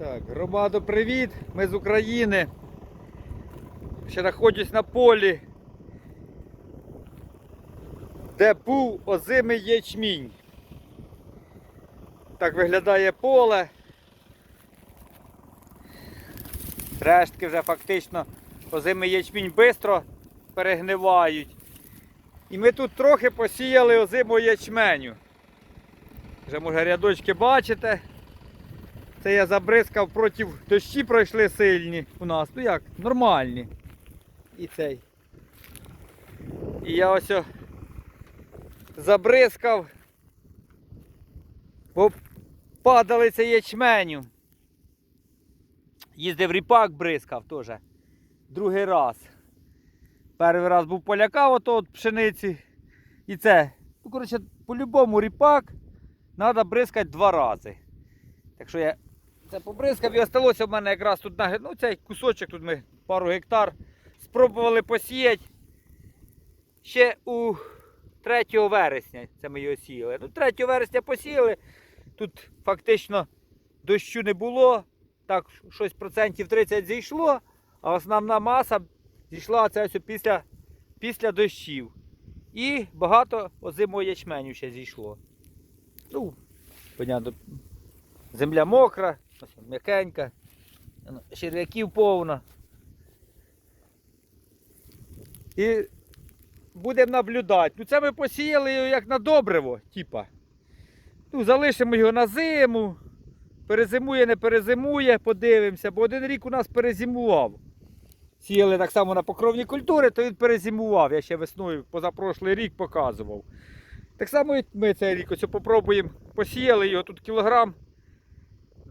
Так, громадо, привіт! Ми з України. Ще знаходжусь на полі, де був озимий ячмінь. Так виглядає поле. Рештки вже фактично озимий ячмінь швидко перегнивають. І ми тут трохи посіяли озимого ячменю. Вже може рядочки бачите. Це я забризкав проти дощі пройшли сильні у нас. Ну як, нормальні. І цей. І я ось забризкав. Бо падали це ячменю. Їздив ріпак бризкав теж. Другий раз. Перший раз був поляка ото от пшениці. І це. Ну, коротше, по-любому ріпак треба бризкати два рази. Так що я це побризкав і осталося в мене якраз тут на ну, цей кусочок, тут ми пару гектар спробували посіяти ще у 3 вересня. Це ми його сіяли. Ну, 3 вересня посіяли. Тут фактично дощу не було. Так, щось процентів 30 зійшло, а основна маса зійшла це ось після, після дощів. І багато озимого ячменю ще зійшло. Ну, понятно, земля мокра, ось м'якенька, ну, черв'яків повно. І будемо наблюдати. Ну це ми посіяли його як на добриво, типа. Ну, залишимо його на зиму. Перезимує, не перезимує, подивимося, бо один рік у нас перезимував. Сіяли так само на покровні культури, то він перезимував. Я ще весною позапрошлий рік показував. Так само і ми цей рік ось попробуємо. Посіяли його тут кілограм.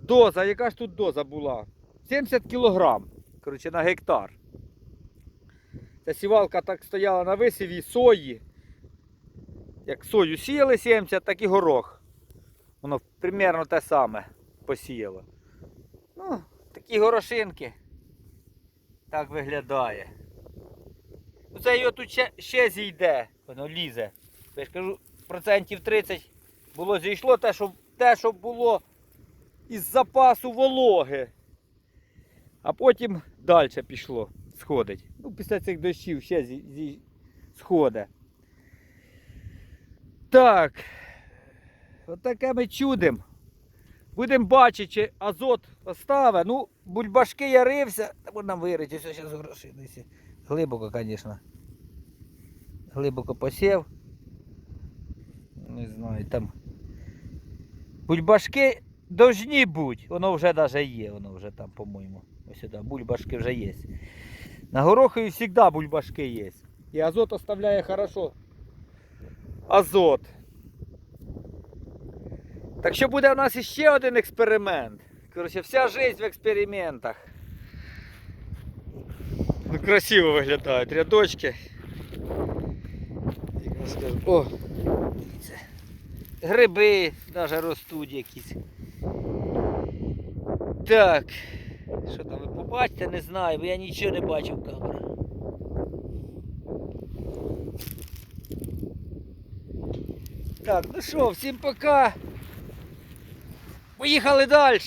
Доза, яка ж тут доза була? 70 кілограм. Коротше, на гектар. Ця сівалка так стояла на висіві сої. Як сою сіяли 70, так і горох. Воно примерно те саме посіяло. Ну, такі горошинки. Так виглядає. Ну, Це його тут ще, ще зійде, воно лізе. Я ж кажу, процентів 30 було зійшло те, що, те, що було із запасу вологи. А потім далі пішло, сходить. Ну, після цих дощів ще зі, зі, сходить. Так. Отаке ми чудим. Будемо бачити, чи азот оставить. Ну, бульбашки я рився. Та можна вирити, все зараз грошинися. Глибоко, звісно. Глибоко посів. Не знаю, там. Бульбашки должні бути. Воно вже навіть є, воно вже там, по-моєму. Ось сюди, бульбашки вже є. На горохові завжди бульбашки є. І азот оставляє хорошо. Азот. Так що буде у нас іще один експеримент. Коротше, вся життя в експериментах. Ну, красиво виглядають рядочки. Як. О! Гриби навіть ростуть якісь. Так. Що там ви побачите, не знаю, бо я нічого не бачив в камеру. Так, ну що, всім пока. Поїхали далі.